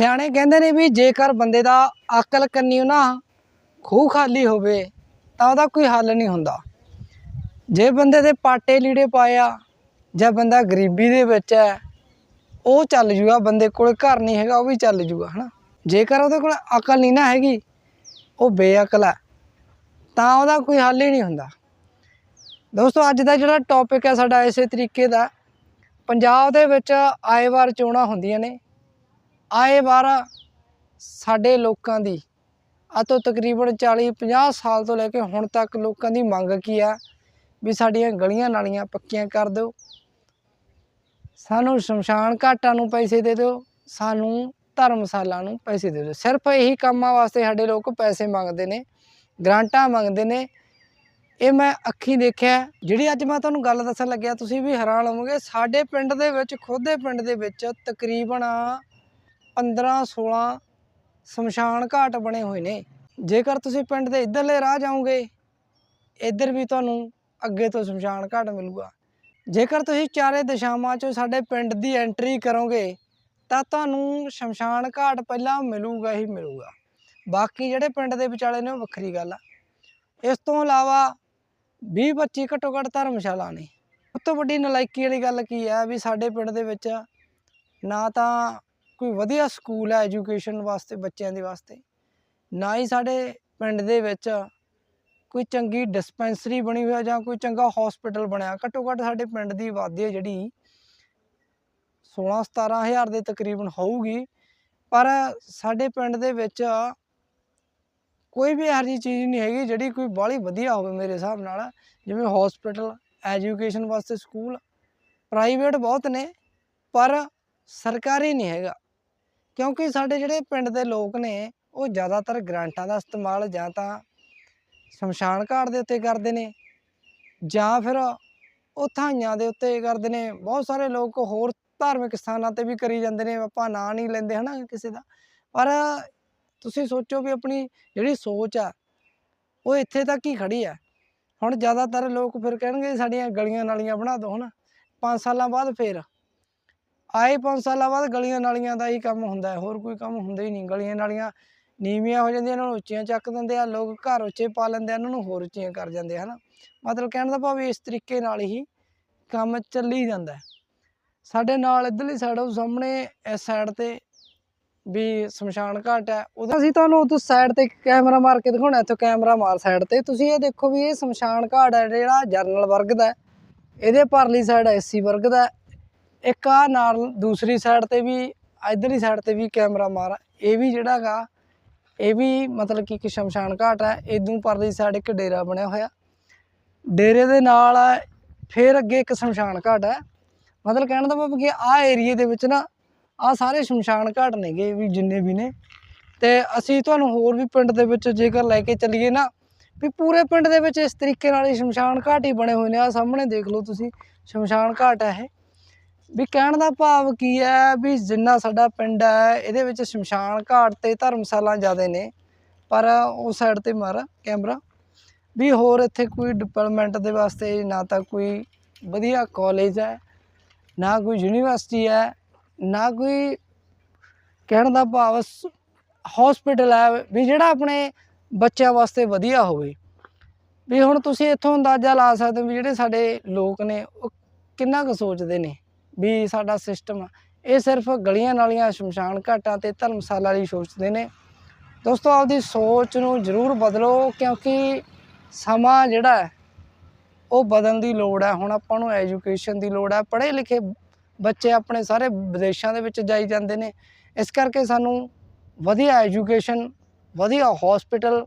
ਸਿਆਣੇ ਕਹਿੰਦੇ ਨੇ ਵੀ ਜੇਕਰ ਬੰਦੇ ਦਾ ਅਕਲ ਕੰਨੀ ਨਾ ਖੂਹ ਖਾਲੀ ਹੋਵੇ, ਤਾਂ ਉਹਦਾ ਕੋਈ ਹੱਲ ਨਹੀਂ ਹੁੰਦਾ। ਜੇ ਬੰਦੇ ਦੇ ਪਾਟੇ ਲੀੜੇ ਪਾਇਆ ਜਾਂ ਬੰਦਾ ਗਰੀਬੀ ਦੇ ਵਿੱਚ ਹੈ, ਉਹ ਚੱਲ ਜੂਗਾ, ਬੰਦੇ ਕੋਲ ਘਰ ਨਹੀਂ ਹੈਗਾ, ਉਹ ਵੀ ਚੱਲ ਜੂਗਾ, ਹਨਾ? ਜੇਕਰ ਉਹਦੇ ਕੋਲ ਅਕਲ ਨਹੀਂ ਨਾ ਹੈਗੀ, ਉਹ ਬੇਅਕਲ ਹੈ, ਤਾਂ ਉਹਦਾ ਕੋਈ ਹੱਲ ਹੀ ਨਹੀਂ ਹੁੰਦਾ। ਦੋਸਤੋ, ਅੱਜ ਦਾ ਜਿਹੜਾ ਟੌਪਿਕ ਹੈ ਸਾਡਾ ਇਸੇ ਤਰੀਕੇ ਦਾ ਪੰਜਾਬ ਦੇ ਵਿੱਚ ਆਏ ਵਾਰ ਚੋਣਾਂ ਹੁੰਦੀਆਂ ਨੇ। ਆਏ ਵਾਰ ਸਾਡੇ ਲੋਕਾਂ ਦੀ। ਆ ਤੋਂ ਤਕਰੀਬਨ 40 50 ਸਾਲ ਤੋਂ ਲੈ ਕੇ ਹੁਣ ਤੱਕ ਲੋਕਾਂ ਦੀ ਮੰਗ ਕੀ ਆ ਵੀ ਸਾਡੀਆਂ ਗਲੀਆਂ ਨਾਲੀਆਂ ਪੱਕੀਆਂ ਕਰ ਦਿਓ। ਸਾਨੂੰ ਸ਼ਮਸ਼ਾਨ ਘਾਟਾਂ ਨੂੰ ਪੈਸੇ ਦੇ ਦਿਓ, ਸਾਨੂੰ ਧਰਮਸ਼ਾਲਾ ਨੂੰ ਪੈਸੇ ਦੇ ਦਿਓ। ਸਿਰਫ ਇਹੀ ਕੰਮਾਂ ਵਾਸਤੇ ਸਾਡੇ ਲੋਕ ਪੈਸੇ ਮੰਗਦੇ ਨੇ, ਗ੍ਰਾਂਟਾਂ ਮੰਗਦੇ ਨੇ। ਇਹ ਮੈਂ ਅੱਖੀਂ ਦੇਖਿਆ, ਜਿਹੜੀ ਅੱਜ ਮੈਂ ਤੁਹਾਨੂੰ ਗੱਲ ਦੱਸਣ ਲੱਗਿਆ, ਤੁਸੀਂ ਵੀ ਹੈਰਾਨ ਹੋਵੋਗੇ, ਸਾਡੇ ਪਿੰਡ ਦੇ ਵਿੱਚ, ਖੁਦ ਦੇ ਪਿੰਡ ਦੇ ਵਿੱਚ ਤਕਰੀਬਨ 15 16 ਸ਼ਮਸ਼ਾਨ ਘਾਟ ਬਣੇ ਹੋਏ ਨੇ। ਜੇਕਰ ਤੁਸੀਂ ਪਿੰਡ ਦੇ ਇਧਰਲੇ ਰਾਹ ਜਾਓਗੇ, ਇੱਧਰ ਵੀ ਤੁਹਾਨੂੰ ਅੱਗੇ ਤੋਂ ਸ਼ਮਸ਼ਾਨ ਘਾਟ ਮਿਲੂਗਾ। ਜੇਕਰ ਤੁਸੀਂ ਚਾਰੇ ਦਿਸ਼ਾਵਾਂ 'ਚੋਂ ਸਾਡੇ ਪਿੰਡ ਦੀ ਐਂਟਰੀ ਕਰੋਗੇ, ਤਾਂ ਤੁਹਾਨੂੰ ਸ਼ਮਸ਼ਾਨ ਘਾਟ ਪਹਿਲਾਂ ਮਿਲੂਗਾ ਹੀ ਮਿਲੂਗਾ। ਬਾਕੀ ਜਿਹੜੇ ਪਿੰਡ ਦੇ ਵਿਚਾਲੇ ਨੇ, ਉਹ ਵੱਖਰੀ ਗੱਲ ਆ। ਇਸ ਤੋਂ ਇਲਾਵਾ 20 25 ਘੱਟੋ ਘੱਟ ਧਰਮਸ਼ਾਲਾ ਨੇ। ਸਭ ਤੋਂ ਵੱਡੀ ਨਲਾਇਕੀ ਵਾਲੀ ਗੱਲ ਕੀ ਹੈ ਵੀ ਸਾਡੇ ਪਿੰਡ ਦੇ ਵਿੱਚ ਨਾ ਤਾਂ ਕੋਈ ਵਧੀਆ ਸਕੂਲ ਹੈ ਐਜੂਕੇਸ਼ਨ ਵਾਸਤੇ, ਬੱਚਿਆਂ ਦੇ ਵਾਸਤੇ। ਨਾ ਹੀ ਸਾਡੇ ਪਿੰਡ ਦੇ ਵਿੱਚ ਕੋਈ ਚੰਗੀ ਡਿਸਪੈਂਸਰੀ ਬਣੀ ਹੋਈ ਹੈ ਜਾਂ ਕੋਈ ਚੰਗਾ ਹਸਪੀਟਲ ਬਣਿਆ। ਘੱਟੋ ਘੱਟ ਸਾਡੇ ਪਿੰਡ ਦੀ ਆਬਾਦੀ ਹੈ ਜਿਹੜੀ 16 17000 ਦੇ ਤਕਰੀਬਨ ਹੋਊਗੀ। ਪਰ ਸਾਡੇ ਪਿੰਡ ਦੇ ਵਿੱਚ ਕੋਈ ਵੀ ਇਹੋ ਜਿਹੀ ਚੀਜ਼ ਨਹੀਂ ਹੈਗੀ ਜਿਹੜੀ ਕੋਈ ਬਾਹਲੀ ਵਧੀਆ ਹੋਵੇ ਮੇਰੇ ਹਿਸਾਬ ਨਾਲ। ਜਿਵੇਂ ਹਸਪੀਟਲ ਐਜੂਕੇਸ਼ਨ ਵਾਸਤੇ ਸਕੂਲ ਪ੍ਰਾਈਵੇਟ ਬਹੁਤ ਨੇ, ਪਰ ਸਰਕਾਰੀ ਨਹੀਂ ਹੈਗਾ। ਕਿਉਂਕਿ ਸਾਡੇ ਜਿਹੜੇ ਪਿੰਡ ਦੇ ਲੋਕ ਨੇ, ਉਹ ਜ਼ਿਆਦਾਤਰ ਗ੍ਰਾਂਟਾਂ ਦਾ ਇਸਤੇਮਾਲ ਜਾਂ ਤਾਂ ਸ਼ਮਸ਼ਾਨ ਘਾਟ ਦੇ ਉੱਤੇ ਕਰਦੇ ਨੇ ਜਾਂ ਫਿਰ ਉਹ ਥਾਈਆਂ ਦੇ ਉੱਤੇ ਕਰਦੇ ਨੇ। ਬਹੁਤ ਸਾਰੇ ਲੋਕ ਹੋਰ ਧਾਰਮਿਕ ਸਥਾਨਾਂ ਤੇ ਵੀ ਕਰੀ ਜਾਂਦੇ ਨੇ, ਆਪਾਂ ਨਾਂ ਨਹੀਂ ਲੈਂਦੇ ਹਨਾ ਕਿਸੇ ਦਾ। ਪਰ ਤੁਸੀਂ ਸੋਚੋ ਵੀ ਆਪਣੀ ਜਿਹੜੀ ਸੋਚ ਆ, ਉਹ ਇੱਥੇ ਤੱਕ ਹੀ ਖੜੀ ਆ। ਹੁਣ ਜ਼ਿਆਦਾਤਰ ਲੋਕ ਫਿਰ ਕਹਿਣਗੇ ਸਾਡੀਆਂ ਗਲੀਆਂ ਨਾਲੀਆਂ ਬਣਾ ਦਿਓ ਹਨਾ। 5 ਸਾਲਾਂ ਬਾਅਦ ਫੇਰ ਆਏ 5 ਸਾਲਾਂ ਬਾਅਦ ਗਲੀਆਂ ਨਾਲੀਆਂ ਦਾ ਹੀ ਕੰਮ ਹੁੰਦਾ ਹੈ, ਹੋਰ ਕੋਈ ਕੰਮ ਹੁੰਦਾ ਹੀ ਨਹੀਂ। ਗਲੀਆਂ ਨਾਲੀਆਂ ਨੀਵੀਆਂ ਹੋ ਜਾਂਦੀਆਂ, ਇਹਨਾਂ ਨੂੰ ਉੱਚੀਆਂ ਚੱਕ ਦਿੰਦੇ ਆ, ਲੋਕ ਘਰ ਉੱਚੇ ਪਾ ਲੈਂਦੇ ਆ, ਇਹਨਾਂ ਨੂੰ ਹੋਰ ਉੱਚੀਆਂ ਕਰ ਜਾਂਦੇ ਆ, ਹਨਾ। ਮਤਲਬ ਕਹਿਣ ਦਾ ਭਾਵ ਇਸ ਤਰੀਕੇ ਨਾਲ ਹੀ ਕੰਮ ਚੱਲੀ ਜਾਂਦਾ ਸਾਡੇ ਨਾਲ ਇੱਧਰਲੀ ਸਾਈਡ ਉਹ ਸਾਹਮਣੇ ਇਸ ਸਾਈਡ ਤੇ ਵੀ ਸ਼ਮਸ਼ਾਨ ਘਾਟ ਹੈ, ਉਹਦਾ ਅਸੀਂ ਤੁਹਾਨੂੰ ਉਸ ਸਾਈਡ ਤੇ ਕੈਮਰਾ ਮਾਰ ਕੇ ਦਿਖਾਉਣਾ, ਇੱਥੋਂ ਕੈਮਰਾ ਮਾਰ ਸਾਈਡ ਤੇ। ਤੁਸੀਂ ਇਹ ਦੇਖੋ ਵੀ ਇਹ ਸ਼ਮਸ਼ਾਨ ਘਾਟ ਹੈ ਜਿਹੜਾ ਜਰਨਲ ਵਰਗ ਦਾ ਇਹਦੇ ਪਰਲੀ ਸਾਈਡ ਐਸੀ ਵਰਗ ਦਾ ਇੱਕ ਆ ਨਾਲ ਦੂਸਰੀ ਸਾਈਡ ਤੇ ਵੀ, ਇਧਰਲੀ ਸਾਈਡ ਤੇ ਵੀ ਕੈਮਰਾ ਮਾਰ। ਇਹ ਵੀ ਜਿਹੜਾ ਗਾ ਇਹ ਵੀ ਮਤਲਬ ਕਿ ਇੱਕ ਸ਼ਮਸ਼ਾਨ ਘਾਟ ਹੈ। ਇਦੋਂ ਪਰਲੀ ਸਾਈਡ ਇੱਕ ਡੇਰਾ ਬਣਿਆ ਹੋਇਆ। ਡੇਰੇ ਦੇ ਨਾਲ ਫਿਰ ਅੱਗੇ ਇੱਕ ਸ਼ਮਸ਼ਾਨ ਘਾਟ ਹੈ। ਮਤਲਬ ਕਹਿਣ ਦਾ ਭਾਵ ਕਿ ਆਹ ਏਰੀਏ ਦੇ ਵਿੱਚ ਨਾ ਆ ਸਾਰੇ ਸ਼ਮਸ਼ਾਨ ਘਾਟ ਨੇਗੇ ਵੀ ਜਿੰਨੇ ਵੀ ਨੇ। ਤੇ ਅਸੀਂ ਤੁਹਾਨੂੰ ਹੋਰ ਵੀ ਪਿੰਡ ਦੇ ਵਿੱਚ ਜੇਕਰ ਲੈ ਕੇ ਚੱਲੀਏ ਨਾ, ਵੀ ਪੂਰੇ ਪਿੰਡ ਦੇ ਵਿੱਚ ਇਸ ਤਰੀਕੇ ਨਾਲ ਹੀ ਸ਼ਮਸ਼ਾਨ ਘਾਟ ਹੀ ਬਣੇ ਹੋਏ ਨੇ। ਆ ਸਾਹਮਣੇ ਦੇਖ ਲਓ ਤੁਸੀਂ, ਸ਼ਮਸ਼ਾਨ ਘਾਟ ਹੈ ਇਹ। ਵੀ ਕਹਿਣ ਦਾ ਭਾਵ ਕੀ ਹੈ ਵੀ ਜਿੰਨਾ ਸਾਡਾ ਪਿੰਡ ਹੈ, ਇਹਦੇ ਵਿੱਚ ਸ਼ਮਸ਼ਾਨ ਘਾਟ ਤੇ ਧਰਮਸ਼ਾਲਾ ਜ਼ਿਆਦੇ ਨੇ। ਪਰ ਉਸ ਸਾਈਡ ਤੇ ਮਾਰ, ਕੈਮਰਾ। ਵੀ ਹੋਰ ਇੱਥੇ ਕੋਈ ਡਿਵੈਲਪਮੈਂਟ ਦੇ ਵਾਸਤੇ ਨਾ ਤਾਂ ਕੋਈ ਵਧੀਆ ਕਾਲਜ ਹੈ, ਨਾ ਕੋਈ ਯੂਨੀਵਰਸਿਟੀ ਹੈ, ਨਾ ਕੋਈ ਕਹਿਣ ਦਾ ਭਾਵ ਹਸਪੀਟਲ ਹੈ, ਵੀ ਜਿਹੜਾ ਆਪਣੇ ਬੱਚਿਆਂ ਵਾਸਤੇ ਵਧੀਆ ਹੋਵੇ। ਵੀ ਹੁਣ ਤੁਸੀਂ ਇੱਥੋਂ ਅੰਦਾਜ਼ਾ ਲਾ ਸਕਦੇ ਹੋ ਵੀ ਜਿਹੜੇ ਸਾਡੇ ਲੋਕ ਨੇ, ਉਹ ਕਿੰਨਾ ਕੁ ਸੋਚਦੇ ਨੇ। ਵੀ ਸਾਡਾ ਸਿਸਟਮ ਇਹ ਸਿਰਫ ਗਲੀਆਂ ਨਾਲੀਆਂ, ਸ਼ਮਸ਼ਾਨ ਘਾਟਾਂ ਤੇ ਧਰਮਸ਼ਾਲਾ ਲਈ ਸੋਚਦੇ ਨੇ। ਦੋਸਤੋ, ਆਪਦੀ ਸੋਚ ਨੂੰ ਜ਼ਰੂਰ ਬਦਲੋ, ਕਿਉਂਕਿ ਸਮਾਂ ਜਿਹੜਾ ਉਹ ਬਦਲਣ ਦੀ ਲੋੜ ਹੈ। ਹੁਣ ਆਪਾਂ ਨੂੰ ਐਜੂਕੇਸ਼ਨ ਦੀ ਲੋੜ ਹੈ। ਪੜ੍ਹੇ ਲਿਖੇ ਬੱਚੇ ਆਪਣੇ ਸਾਰੇ ਵਿਦੇਸ਼ਾਂ ਦੇ ਵਿੱਚ ਜਾਈ ਜਾਂਦੇ ਨੇ। ਇਸ ਕਰਕੇ ਸਾਨੂੰ ਵਧੀਆ ਐਜੂਕੇਸ਼ਨ ਵਧੀਆ ਹਸਪੀਟਲ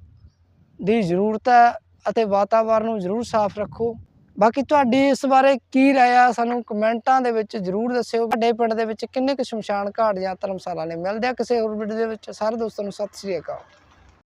ਦੀ ਜ਼ਰੂਰਤ ਹੈ ਅਤੇ ਵਾਤਾਵਰਨ ਨੂੰ ਜ਼ਰੂਰ ਸਾਫ਼ ਰੱਖੋ। ਬਾਕੀ ਤੁਹਾਡੀ ਇਸ ਬਾਰੇ ਕੀ ਰਾਏ ਆ? ਸਾਨੂੰ ਕਮੈਂਟਾਂ ਦੇ ਵਿੱਚ ਜ਼ਰੂਰ ਦੱਸਿਓ। ਵੱਡੇ ਪਿੰਡ ਦੇ ਵਿੱਚ ਕਿੰਨੇ ਕੁ ਸ਼ਮਸ਼ਾਨ ਘਾਟ ਜਾਂ ਧਰਮਸ਼ਾਲਾ ਨੇ? ਮਿਲਦੇ ਆ ਕਿਸੇ ਹੋਰ ਵੀਡੀਓ ਦੇ ਵਿੱਚ। ਸਾਰੇ ਦੋਸਤਾਂ ਨੂੰ ਸਤਿ ਸ੍ਰੀ ਅਕਾਲ।